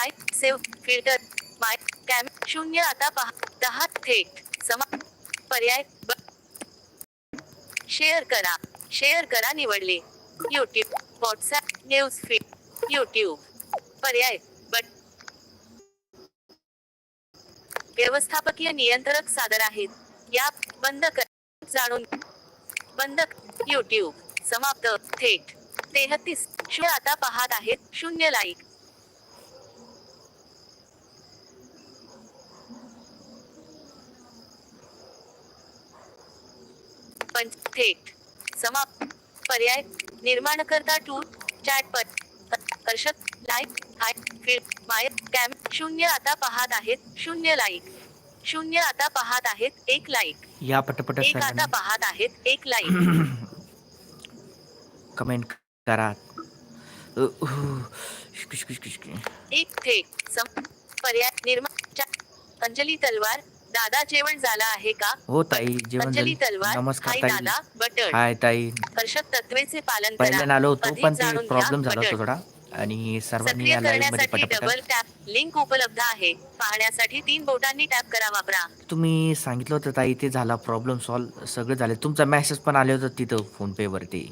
Light save filter my cam शून्य आता पहा. दहा थेट. समा पर्याय शेअर करा. शेअर करा निवडले. YouTube WhatsApp news feed YouTube पर्याय बट व्यवस्थापकीय नियंत्रक सादर आहेत. या बंद कर जाणून बंद यूट्यूब समाप्त. थेट. तेहतीस. शून्य आता पाहत आहेत. शून्य लाईक पंच थेट समाप्त पर्याय निर्माणकर्ता टूर चॅट पर. कर्षक like hi field my cam शून्य आता पाहत आहेत शून्य लाईक शून्य आता पाहत आहेत एक लाईक या पटपट एक आता सगळ्यांना. पाहत आहेत एक लाईक कमेंट करा. अ, उह, शिक, शिक, शिक, शिक. एक थेट सम पर्याय निर्माण चा- अंजली तलवार दादा जेवण झालं आहे का? हो ताई जेवण अंजली झाले तलवार नमस्कार हाय ताई. दादा बटन हाय ताई. कर्षक तत्वेचे पालन पहिल्यांदा आलो होतो अधिक पण ते जाणून घ्या, प्रॉब्लेम झाला होता. थोडा. आणि सर्वांनी सक्रिय या लाईव्हमध्ये करण्यासाठी पटापट डबल टॅप लिंक उपलब्ध आहे. पाहण्यासाठी तीन बोटांनी टॅप करा वापरा. तुम्ही सांगितलं होतं ताई ते झाला प्रॉब्लेम सॉल्व सगळं झालं. तुमचा मेसेज पण आले होतं तिथं फोनपे वरती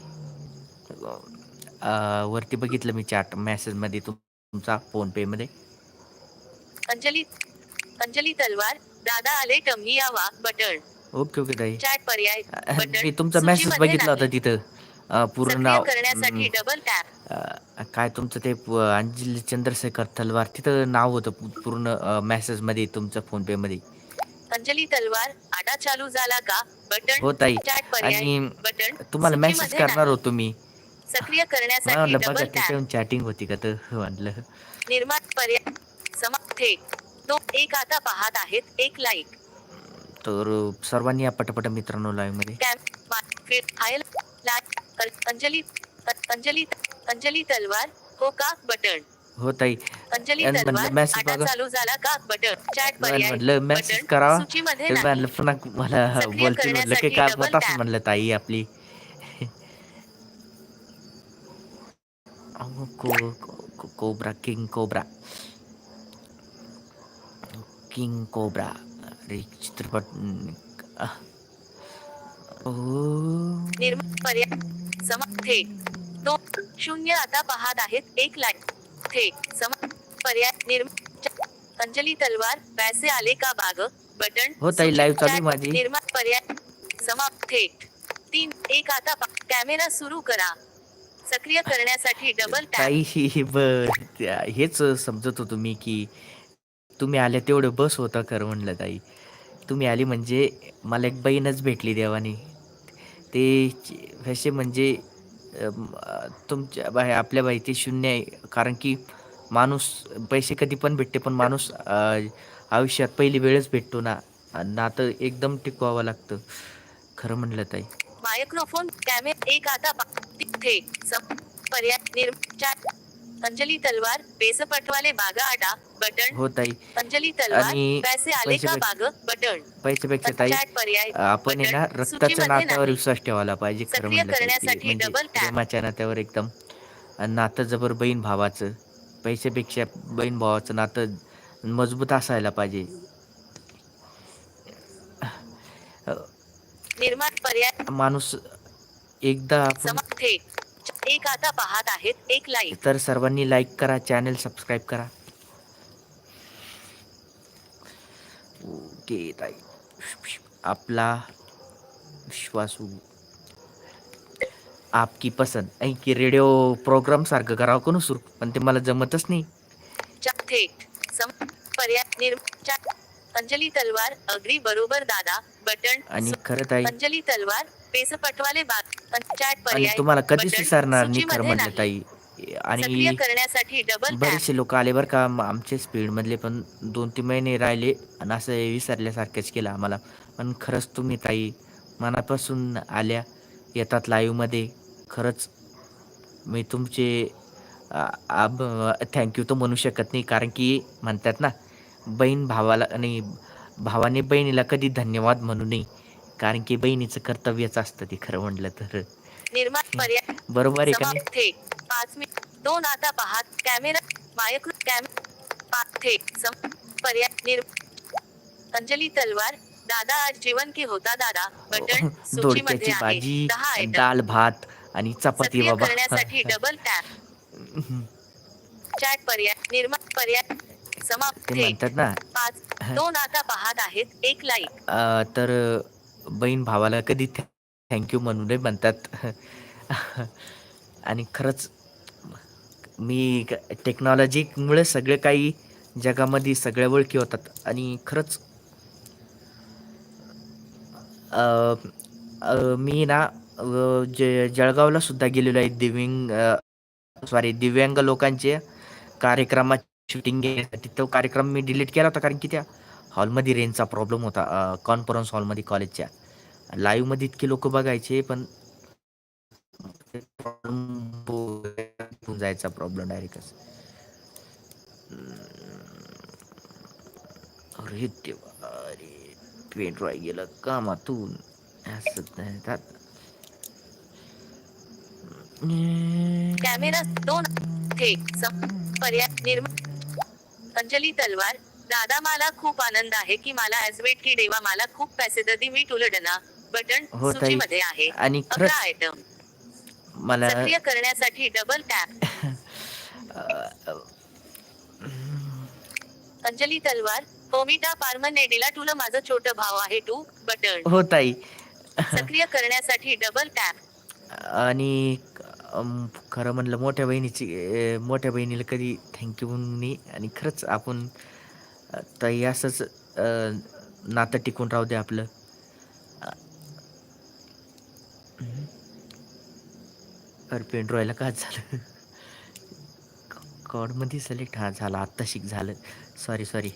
अ, वरती बघितलं मी चॅट मेसेजमध्ये तुम- तुमचा फोनपे मध्ये अंजली अंजली तलवार दादा आले टम्ही यावा. बटन ओके ओके ताई. चॅट पर्याय. बटन मी तुमचा मेसेज सूचीमध्ये बघितला होता नाही. तिथं. पूर्ण सक्रिय नाव. करण्यासाठी डबल टॅप अ, काय तुमचं ते प- अंजली चंद्रशेखर तलवार. तिथं नाव होतं पू- पूर्ण मेसेजमध्ये तुमच्या फोनपे मध्ये. अंजली तलवार आटा चालू झाला का? बटन. हो ताई. चॅट पर्याय. आणि बटन तुम्हाला मेसेज सूचीमध्ये करणार होतो मी. सक्रिय मला करण्यासाठी म्हणलं बघा डबल टॅप त्याच्यावर चॅटिंग होती का तर. म्हटलं निर्माण पर्याय. समाप्त. थेट तो एक आता पाहत आहेत एक लाईक तर सर्वांनी या पटपट मित्रांनो लाईव्हमध्ये. फाईल अंजली अंजली अंजली तलवार हो का बटन हो ताई. म्हणलं आटा बघा. चालू झाला का बटन चॅट मला पर्याय म्हटलं मेसेज नाही. म्हणलं पुन्हा मला सक्रिय बोलतील म्हटलं की काय tap. म्हणलं ताई आपली. Cobra king cobra. King cobra अरे चित्रपट पर्याय समाप्त थेट तो शून्य आता पाहत आहेत. एक लाईक थेट सम पर्याय निर्माण. अंजली तलवार पैसे आले का बाग? बटन. हो ताई, live चालू माझी. निर्माण पर्याय समाप्त थेट तीन एक आता कॅमेरा सुरू करा. सक्रिय करण्यासाठी डबल टॅप ताई ही बर. हेच समजत होतो मी की तुम्ही आल्या तेवढं बस होता खरं म्हणलं ताई. तुम्ही आली म्हणजे मला एक बहीणच भेटली देवानी. ते असे म्हणजे तुमच्या बाई आपल्या बाई ते शून्य आहे. कारण की माणूस पैसे कधी पण भेटते पण माणूस आयुष्यात पहिली वेळच भेटतो ना. नातं एकदम टिकवावं लागतं. खरं म्हणलं ताई. मायक्रोफोन कॅमेरा एक आता तिथे पर्याय निर्म अंजली तलवार बेस पटवाले बागा आटा बटन हो ताई अंजली तलवार आणि पैसे आले पैसे का बाग बटन पैशापेक्षा ताई चॅट पर्याय आपण ना. रक्ताच्या सूचीमध्ये नात्यावर नाही. विश्वास ठेवायला पाहिजे खरं सक्रिय म्हणलं तर. करण्यासाठी म्हणजे double tap. प्रेमाच्या नात्यावर एकदम आणि नातं जबर बहीण भावाचं पैशापेक्षा बहीण भावाचं नातं मजबूत असायला पाहिजे निर्माण पर्याय माणूस एकदा आपण समाप्त एक आता पाहत आहेत एक लाईक तर सर्वांनी लाईक करा चॅनल सबस्क्राईब करा. ओके ताई आपला विश्वासू आपकी पसंत की रेडिओ प्रोग्राम सारखं करावं कोण सुरू पण ते मला जमतच नाही. थेट सम पर्याय अंजली तलवार अग्री बरोबर दादा बटन आणि खरं ताई अंजली तलवार पेस पटवाले बाग पर्याय तुम्हाला कधीच. विसरणार नाही खरं म्हटलं ताई. आणि करण्यासाठी डबल बरेचसे लोक आले बरं का आमचे स्पीडमधले पण दोन तीन महिने राहिले आणि असं विसरल्यासारखंच केलं आम्हाला. पण खरंच तुम्ही ताई मनापासून आल्या येतात लाईव्हमध्ये खरंच मी तुमचे आब थँक्यू तर म्हणू शकत नाही. कारण की म्हणतात ना बहीण भावाला आणि भावाने बहिणीला कधी धन्यवाद म्हणू नये. कारण की बहिणीचं कर्तव्यच असतं ते खरं म्हटलं तर. निर्माण पर्याय. बरोबर आहे का नाही? समाप्त थेट. पाच मिनिट. दोन आता पाहत कॅमेरा मायक्रो कॅम पाच थेट. सम पर्याय निर अंजली तलवार दादा आज जीवन की होता दादा? बटन सूचीमध्ये दोडक्याची आहे. भाजी दहा आयटम डाळ भात आणि चपाती सक्रिय बाबा. करण्यासाठी डबल टॅप चॅट पर्याय निर्माण पर्याय. समाप्त ते थेट. म्हणतात ना. पाच दोन आता पाहत आहेत. एक लाईक अ, तर बहीण भावाला कधी थँक्यू म्हणू नये म्हणतात. आणि खरंच मी टेक्नॉलॉजीमुळे सगळे काही जगामध्ये सगळ्या ओळखी होतात. आणि खरंच मी ना जे जळगावला सुद्धा गेलेलो आहे. दिव्यांग सॉरी दिव्यांग लोकांचे कार्यक्रमात शूटिंग घेण्यासाठी तो कार्यक्रम मी डिलीट केला होता. कारण की त्या हॉलमध्ये रेंजचा प्रॉब्लेम होता. कॉन्फरन्स हॉलमध्ये कॉलेजच्या. लाईव्हमध्ये इतके लोक बघायचे पण जायचा प्रॉब्लेम डायरेक्टच. अरे देवा अरे पेन ड्रॉय गेलं कामातून. असतात कॅमेरा दोन. पर्याय निर्माण. अंजली तलवार. दादा मला खूप आनंद आहे की मला ऍजवेट की देवा मला खूप पैसे ददी मी तुलडना बटन हो, ताई. सूचीमध्ये आहे. आणि अकरा आयटम मला सक्रिय करण्यासाठी डबल टॅप अंजली तलवार होमिटा पारमनेडीला तुला माझं छोट भाव आहे तू बटन. हो ताई. सक्रिय करण्यासाठी डबल टॅप आणि अम, खरं म्हणलं मोठ्या बहिणीची अ, मोठ्या बहिणीला कधी थँक्यू म्हणून नाही आणि खरंच आपण तर ताई असंच नातं टिकून राहू दे आपलं. अ, अरे काय झालं. कॉडमध्ये सिलेक्ट हा झाला आत्ता शिक झालं. सॉरी सॉरी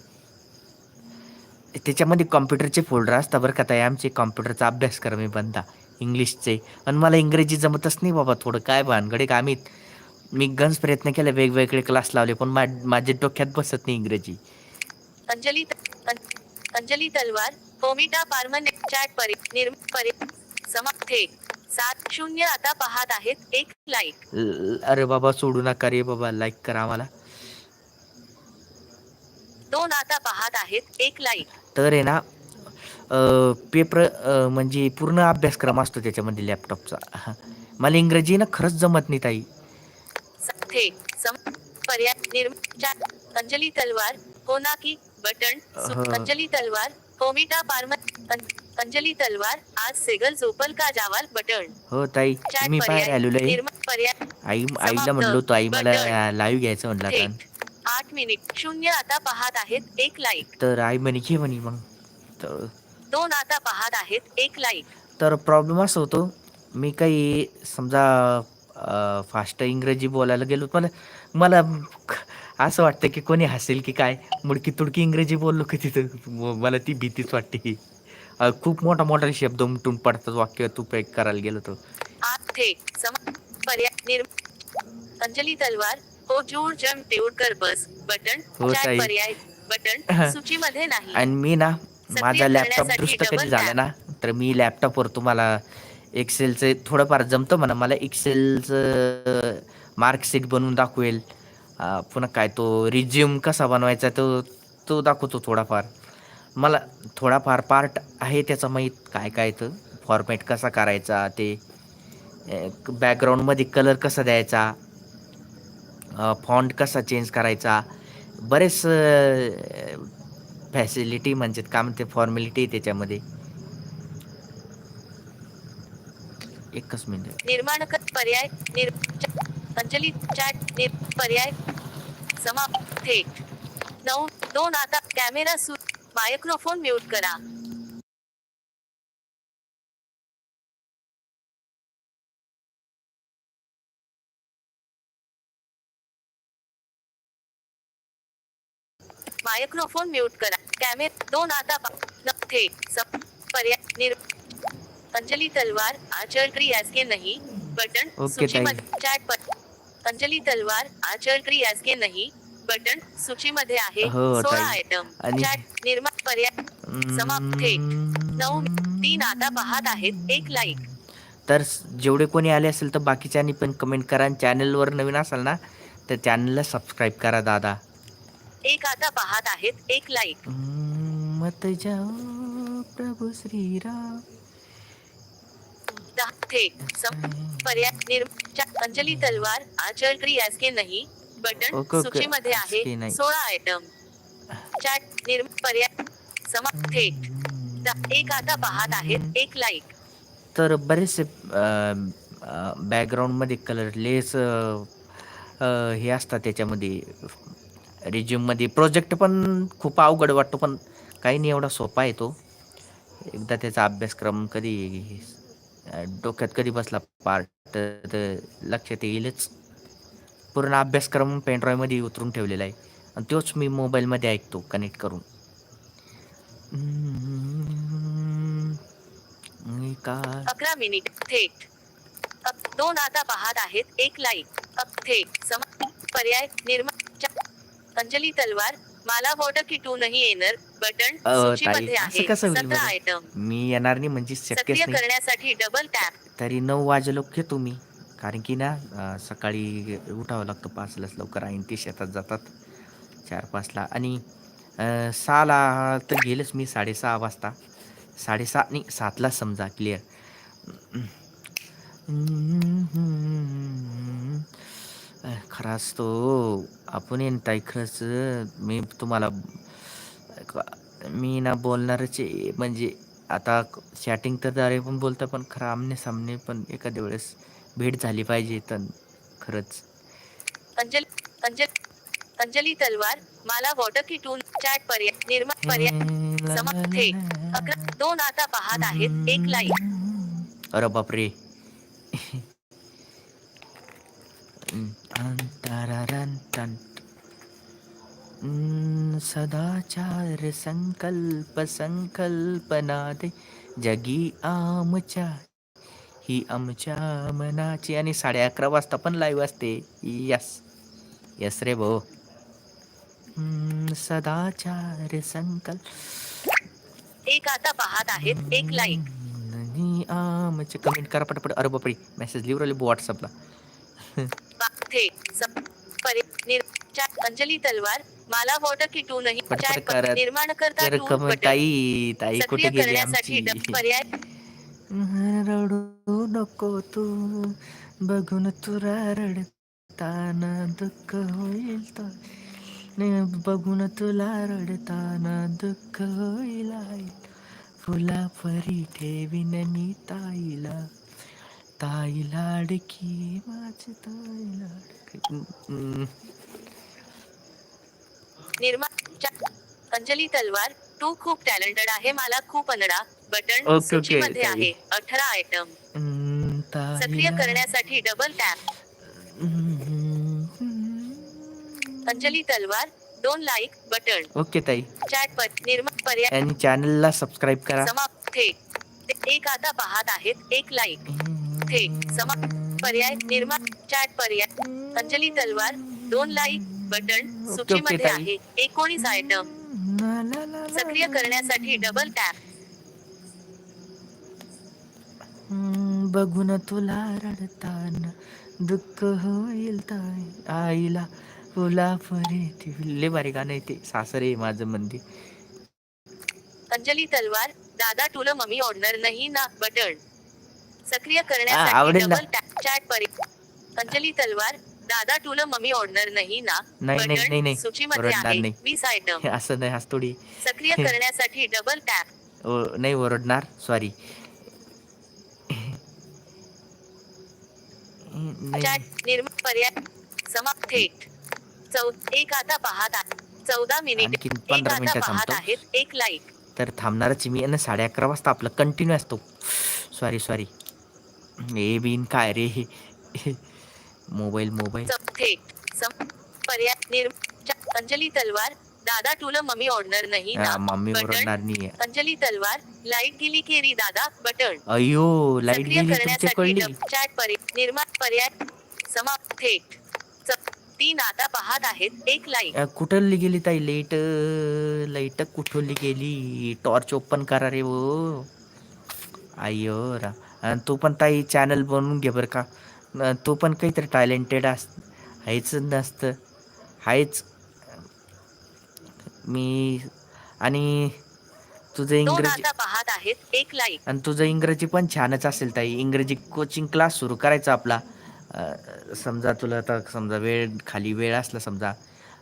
त्याच्यामध्ये कॉम्प्युटरचे फोल्डर असतात बरं का ताई. आमचे कॉम्प्युटरचा अभ्यास करा मी बनता इंग्लिशचे. आणि मला इंग्रजी जमतच नाही बाबा थोडं. काय भानगडे का आम्ही? मी गंज प्रयत्न केले वेगवेगळे क्लास लावले पण मा माझ्या डोक्यात बसत नाही इंग्रजी. अंजली अंजली तलवार होमिटा पारमन चॅट परि निर्म परि समाप्त. सात शून्य आता पाहत आहेत एक लाईक अरे बाबा सोडू नका रे बाबा लाईक करा मला दोन आता पाहत आहेत एक लाईक तर आहे ना पेपर म्हणजे पूर्ण अभ्यासक्रम असतो त्याच्यामध्ये लॅपटॉपचा मला इंग्रजी ना खरंच जमत नाही ताई. पर्याय अंजली तलवार हो ना की अहं. अंजली तलवार होमिटा पारमन अं- अंजली तलवार आज सेगल झोपल का जावाल बटन. हो ताई मी बाहेर पर्याय आलेलो आहे. आई आईला. म्हणलो होतो आई मला. लाईव्ह घ्यायचं म्हणलं आता. थेट आठ मिनिट शून्य आता पाहत आहेत एक लाईक तर आई म्हणे घे म्हणे मग. तर दोन आता पाहत आहेत एक लाईक तर प्रॉब्लेम असं होतो मी काही समजा फास्ट इंग्रजी बोलायला गेलो पण मला असं वाटतं की कोणी हसेल की काय? मुडकी तुडकी इंग्रजी बोललो की तिथं. मला ती भीतीच वाटते. खूप मोठा मोठा शब्द उमटून पडतात वाक्य तू पॅक करायला गेलो तो अंजली तलवार हो जूर जम बस बटन हो. पर्याय बटन सूचीमध्ये नाही. आणि मी ना माझा लॅपटॉप दुरुस्त कधी झाला ना तर मी लॅपटॉपवर तुम्हाला एक्सेलचं थोडंफार जमतं म्हणा मला एक्सेलचं मार्कशीट बनवून दाखवेल. पुन्हा काय तो रिझ्यूम कसा बनवायचा तो तो दाखवतो थोडाफार. मला थोडाफार पार्ट आहे त्याचा माहीत काय काय तर फॉर्मॅट कसा करायचा ते बॅकग्राऊंडमध्ये कलर कसा द्यायचा फॉन्ट कसा चेंज करायचा बरेच फॅसिलिटी म्हणजे काय म्हणते फॉर्मॅलिटी त्याच्यामध्ये. एकच मिनिट निर्माण पर्याय निर अंजली चॅट निर पर्याय समाप्त थेट नऊ दोन आता कॅमेरा सु मायक्रोफोन म्यूट करा. मायक्रोफोन म्यूट करा. कॅमेरा दोन आता न- थेट पर्याय निर अंजली तलवार आचर ट्री के नहीं? बटन सूचीमध्ये चॅट पर अंजली तलवार आचर ट्री के नहीं बटन सूचीमध्ये आहे हो, सोळा ताई. आयटम आणि- चॅट निर्माण पर्याय समाप्त थेट नऊ तीन आता पाहत आहेत एक लाईक तर स- जेवढे कोणी आले असेल तर बाकीच्यांनी पण कमेंट करा आणि चॅनलवर नवीन असाल ना तर चॅनलला सबस्क्राईब करा दादा. एक आता पाहत आहेत एक लाईक हम्म, मत जाओ प्रभू श्रीराम. दहा थेट सम पर्याय अंजली तलवार आचल ट्री के नाही बटन. सूचीमध्ये आहे. सोळा आयटम चॅट निर्म पर्याय समा थेट द- एक आता पाहत आहेत एक लाईक तर बरेचसे बॅकग्राऊंडमध्ये कलरलेस हे असतात त्याच्यामध्ये. रिझ्यूममध्ये प्रोजेक्ट पण खूप अवघड वाटतो पण काही नाही एवढा सोपा आहे तो. एकदा त्याचा अभ्यासक्रम कधी डोक्यात कधी बसला पार्ट तर लक्षात येईलच. पूर्ण अभ्यासक्रम पेनड्रॉयमध्ये उतरून ठेवलेला आहे. आणि तोच मी मोबाईलमध्ये ऐकतो कनेक्ट करून. अकरा मिनिट थेट. दोन आता पाहत आहेत एक लाईक थेट. सम पर्याय निर्मा अंजली तलवार मला वॉटर किटू तू नाही येणार. बटन अ, सूचीमध्ये ताई, असं आहे कसं होईल सतरा बरं? आयटम मी येणार नाही म्हणजे शक्यच सक्रिय नाही. करण्यासाठी डबल टॅप तरी नऊ वाजेलोक घेतो मी. कारण की ना अं, सकाळी उठावं लागतं. पाचलाच लवकर आणि ते शेतात जातात. चार पाचला. आणि अं, सहाला तर गेलंच मी साडेसहा वाजता. साडेसहा नाही सातला समजा क्लिअर खराच तो आपण येईन ताई खरंच मी तुम्हाला मी ना बोलणारच आहे. म्हणजे आता चॅटिंग तर द्वारे पण बोलतं पण खरं आमने सामने पण एखाद्या वेळेस भेट झाली पाहिजे तर खरंच. अंजली अंजली अंजली तलवार मला वाटतं की तू चॅट पर्याय निर्मा पर्याय समा थेट अकरा दोन आता पाहत आहेत. एक लाईक अरे बापरे. अंतरारंतन. सदाचार संकल्प संकल्पना दे जगी आमच्या ही आमच्या मनाची आणि साडे अकरा वाजता पण लाईव्ह असते. यस यस रे भाऊ सदाचार संकल्प एक आता पाहत आहेत एक लाईक आणि आमचे कमेंट करा पटपट. अरे बापरे. मेसेज लिहू राहिले व्हॉट्सअपला अंजली तलवार मला वाटतं की तू नाही चॅट. निर्माण करता तर ताई ताई कुठे गेली आमची? पर्याय रडू नको तू. बघून तुला रडताना दुःख होईल तर न बघून तुला रडताना दुःख होईल. फुला परी ठेवीन मी ताईला. ताई लाडकी माझी ताई निर्मा अंजली तलवार तू खूप टॅलेंटेड आहे मला खूप अनडा बटन ओके, ताई. आहे अठरा आयटम सक्रिय करण्यासाठी डबल टॅप अंजली तलवार दोन लाईक बटन. ओके ताई. चॅट पर निर्मा पर्याय आणि चॅनलला सबस्क्राईब करा. समाप्त थेट एक आता पाहत आहेत एक लाईक थेट समा पर्याय निर्मा चॅट पर्याय अंजली तलवार दोन लाईक बटन सूचीमध्ये. आहे. एकोणीस आयटम सक्रिय करण्यासाठी डबल टॅप बघून तुला रडताना. दुःख होईल ताई. आईला फुला परी लय भारी गाणं आहे ते. सासरे माझं मंदिर. अंजली तलवार दादा तुला मम्मी ऑर्डर नाही ना बटन सक्रिय करण्यासाठी. डबल टॅप चॅट पर्याय अंजली तलवार दादा तुला मम्मी ऑर्डर नाही ना? नाही, नाही, नाही, नाही. सूचीमध्ये ओरडणार आहे. नाही. वीस आयटम असं नाही आज थोडी. सक्रिय करण्यासाठी डबल टॅप ओ- नाही ओरडणार सॉरी नाही. चॅट निर्माण पर्याय समाप्त थेट चौ एक आता पाहत आहे. चौदा मिनिट. आणखीन एक 15 आता मिनिटं पाहत थांबतो. आहेत. एक लाईक तर थांबणारच मी. आणि साडे अकरा वाजता आपलं कंटिन्यू असतो. सॉरी सॉरी ए बिन काय रे? Mobile mobile. पर्याय अंजली तलवार दादा तुला मम्मी ऑर्डर नाही मम्मी ओरडणार नाही अंजली तलवार लाइट गेली केरी दादा बटन अयो लाइट गेली तुमच्याकडली. चॅट पर्याय निर्माण पर्याय समाप्त थेट तीन आता पाहत आहेत एक लाईक अ, कुठली गेली ताई लाइट? लाइट कुठली गेली? टॉर्च ओपन करा रे वो. अय्यो रा तू पण ताई चॅनल बनवून घे बरं का. तू पण काहीतरी टॅलेंटेड अस आहेच नसतं. आहेच मी आणि तुझं इंग्रजी पाहत आहेत एक लाईक आणि तुझं इंग्रजी पण छानच असेल ताई. इंग्रजी कोचिंग क्लास सुरू करायचा आपला. अ, समजा तुला आता समजा वेळ खाली वेळ असला समजा.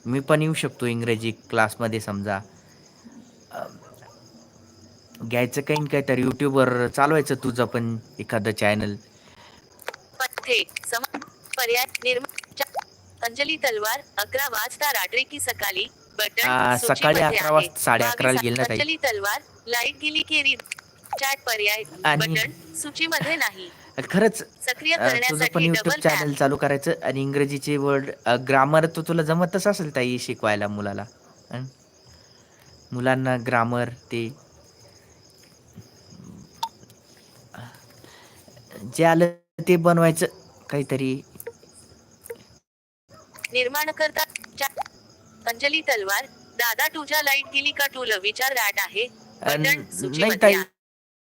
मी पण येऊ शकतो इंग्रजी क्लासमध्ये समजा. अ, घ्यायचं काही न काहीतरी यूट्यूबवर चालवायचं तुझं पण एखादं चॅनल थेट सम पर्याय अंजली तलवार अकरा वाजता रात्री की सकाळी बटन सकाळी अकरा. वाजता साडे अकराला गेली. अंजली तलवार लाइट गेली की रीड चॅट पर्याय बटन सूचीमध्ये नाही खरंच सक्रिय तुझं पण युट्यूब चॅनल चालू करायचं आणि इंग्रजीचे वर्ड ग्रामर तर तुला जमतच असेल ताई शिकवायला मुलाला? मुलांना ग्रामर ते जे आलं ते बनवायचं काहीतरी. निर्माण करता चा- अंजली तलवार दादा तुझ्या लाइट गेली का तुला विचार दाट आहे. अन बटन नाही सूचीमध्ये ताई आहे.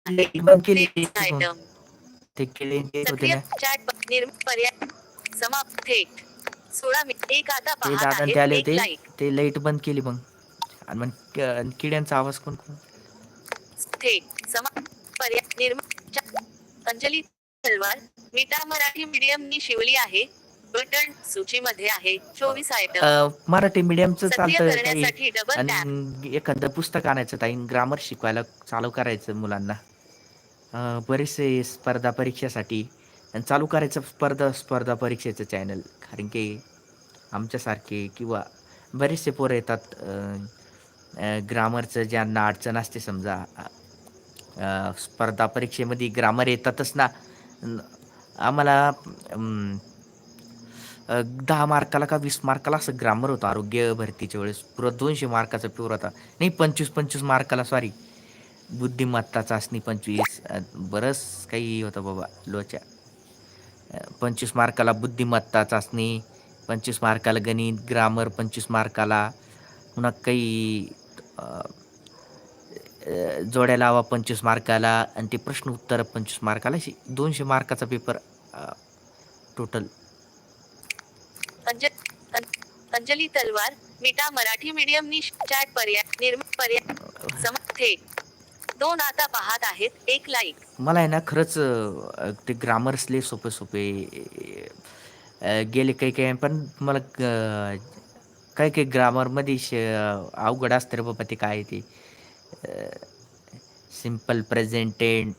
late बंद केली आयटम ते केले ते होते सक्रिय ना. चॅट निर्म पर्याय समाप्त थेट. सोळा मिनिट एक आता ते पाहत दादा ते आले आहे एक होते. लाईक ते लाइट बंद केली मग. आणि मग क- आणि किड्यांचा आवाज कोण कोण? थेट पर्याय निर्म चा- अंजली तलवार मराठी मीडियमनी शिवली आहे. बटन सूचीमध्ये आहे. चोवीस आयटम अ, मराठी मीडियमचं चालतं करण्यासाठी डबल टॅप आणि एखादं पुस्तक आणायचं ताई ग्रामर शिकवायला चालू करायचं मुलांना. अ, बरेचसे स्पर्धा परीक्षेसाठी आणि चालू करायचं स्पर्धा स्पर्धा परीक्षेचं चॅनल कारण की आमच्यासारखे किंवा बरेचसे पोरं येतात अ, अ, ग्रामरचं ज्यांना अडचण असते समजा. अ, स्पर्धा परीक्षेमध्ये ग्रामर येतातच न- आम्हाला दहा मार्काला का वीस मार्काला असं ग्रामर होतं. आरोग्य भरतीच्या वेळेस. पुरा दोनशे मार्काचा पेपर होता. नाही पंचवीस पंचवीस मार्काला सॉरी बुद्धिमत्ता चाचणी पंचवीस. बरंच काही होतं बाबा लोच्या पंचवीस मार्काला बुद्धिमत्ता चाचणी पंचवीस मार्काला गणित ग्रामर पंचवीस मार्काला. पुन्हा काही जोड्या लावा पंचवीस मार्काला आणि ते प्रश्न उत्तर पंचवीस मार्काला अशी दोनशे मार्काचा पेपर टोटल अंजली तलवार मीटा मराठी मीडियमनी चॅट पर्याय निर्म पर्याय सम थेट दोन आता पाहत आहेत एक लाईक मला आहे ना खरंच ते ग्रामर्सले सोपे सोपे गेले काही काही पण मला काही काही ग्रामरमध्ये अवघड असतं रे बाबा ते काय ते. Simple presented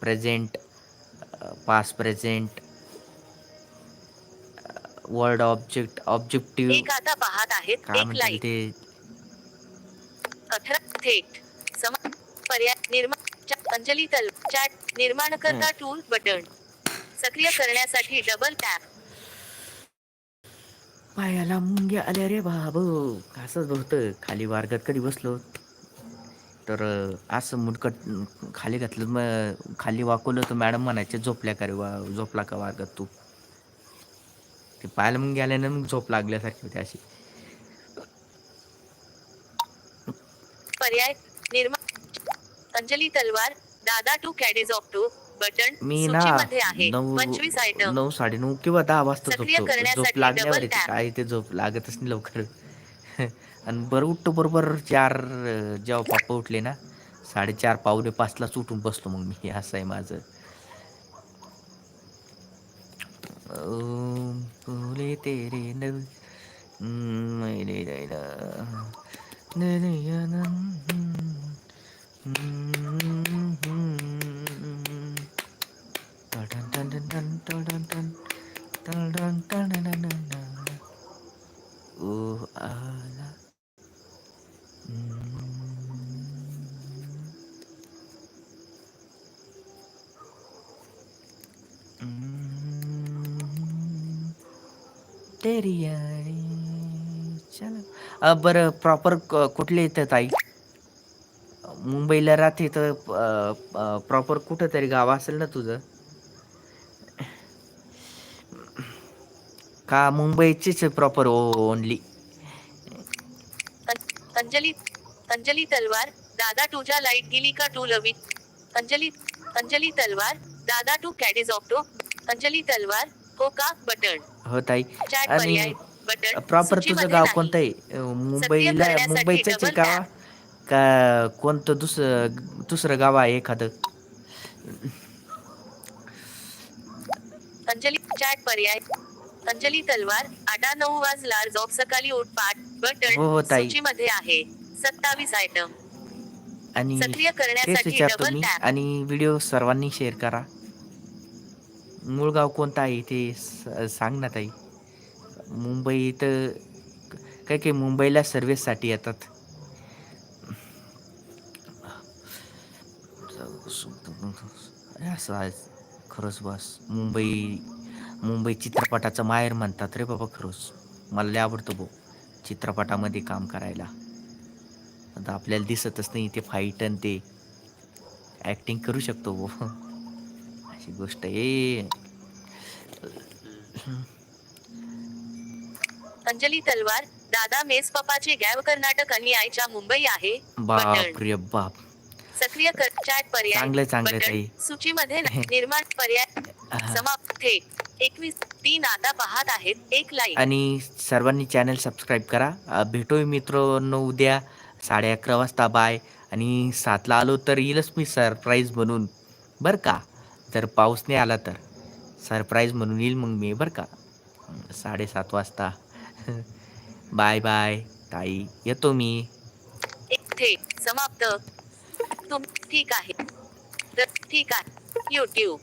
present pass present word object objective. एक आता पाहत आहेत काय एक म्हणतात लाईक ते? थेट सम पर्याय निर्माण अंजली तल चॅट निर्माण करता टूल बटन सक्रिय करण्यासाठी डबल टॅप पायाला मुंग्या आल्या रे बाबू. असंच होतं. खाली वर्गात कधी बसलो? तर असं मुटकट खाली घातलं मग खाली वाकवलं तर मॅडम म्हणायचे झोपल्या का रे वा झोपला का वर्गात तू? ते पायाला मुंग्या आल्यानं मग झोप लागल्यासारखी होती अशी. पर्याय निर्माण अंजली तलवार दादा टू कॅडेज ऑफ टू बटन मी ना सूचीमध्ये आहे. नऊ पंचवीस आयटम नऊ साडेनऊ किंवा दहा वाजता सक्रिय झोपतो करण्यासाठी झोप लागल्यावर double येते. tap. काय ते झोप लागतच नाही लवकर. आणि बरं उठतो बरोबर चार जेव्हा पप्पा उठले ना साडेचार पावणे पाचलाच उठून बसलो मग मी. असं आहे माझं. फुले तेरे नव हम्म, मैने नैना. नैना हम्म. टडन टडन टन टडन टन. टडन टडनननन. ओ आला हम्म. हम्म. तेरी यारी चला अ, बरं प्रॉपर कुठले येतं ताई मुंबईला राहते तर प्रॉपर कुठं तरी गाव असेल ना तुझं? का मुंबईचीच प्रॉपर ओनली अंजली अंजली तलवार दादा तुझ्या लाइट गेली का टू लवी? अंजली अंजली तलवार दादा टू कॅडेज ऑफ टू अंजली तलवार हो का बटन हो ताई. आणि प्रॉपर तुझं गाव. कोणतं आहे मुंबईला मुंबईचंच आहे का का कोणतं दुसरं दुसरं गाव आहे एखादं? अंजली चॅट पर्याय अंजली तलवार आटा नऊ वाजला जॉब सकाळी उठ पाठ बटन हो, हो, ताई. सूचीमध्ये आहे. सत्तावीस आयटम आणि सक्रिय तेच करण्यासाठी विचारतो डबल मी टॅप आणि व्हिडिओ सर्वांनी शेअर करा. मूळ गाव कोणतं आहे ते स- सांग ना ताई. मुंबईत काय काय मुंबईला सर्व्हिससाठी येतात? असं आज खरंच बस. मुंबई मुंबई चित्रपटाचं माहेर म्हणतात रे बाबा खरंच. मला लय आवडतो भाऊ चित्रपटामध्ये काम करायला. आता आपल्याला दिसतच नाही ते फाईट आणि ते ॲक्टिंग करू शकतो भाऊ. अशी गोष्ट आहे. अंजली तलवार दादा मेस पप्पाचे गॅव कर्नाटक आणि आईच्या मुंबई आहे बाप रे बाप. सक्रिय कर चॅट पर्याय चांगलं चांगलं बटन. ताई. सूचीमध्ये नाही. निर्माण पर्याय. समाप्त एकवीस तीन आता पाहत आहेत एक लाईक आणि सर्वांनी चॅनल सबस्क्राईब करा. अ, भेटूया मित्रांनो उद्या साडे अकरा वाजता. बाय. आणि सातला आलो तर येईलच मी सरप्राईज म्हणून. बरं का? जर पाऊस नाही आला तर. सरप्राईज म्हणून येईल मग मी बरं का? साडेसात वाजता. बाय बाय ताई येतो मी. एक थेट समाप्त. तुम ठीक आहे. तर ठीक आहे. यूट्यूब